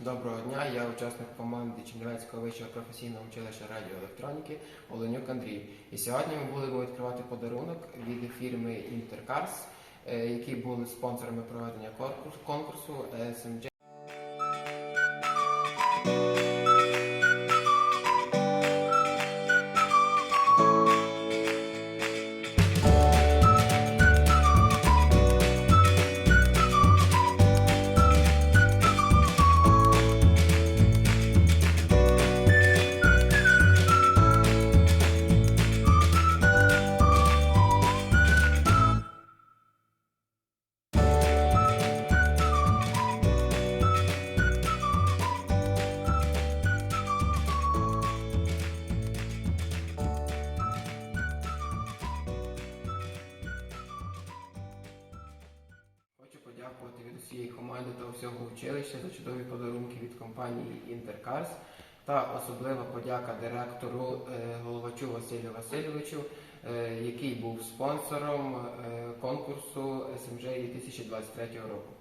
Доброго дня, я учасник команди Чернівецького вищого професійного училища радіоелектроніки Оленюк Андрій. І сьогодні ми будемо відкривати подарунок від фірми Інтеркарс, е, які були спонсорами проведення конкурсу SMJ. Подякувати від усієї команди та всього училища за чудові подарунки від компанії Інтеркарс та особлива подяка директору е, Головачу Василю Васильовичу, е, який був спонсором е, конкурсу СМЖ 2023 року.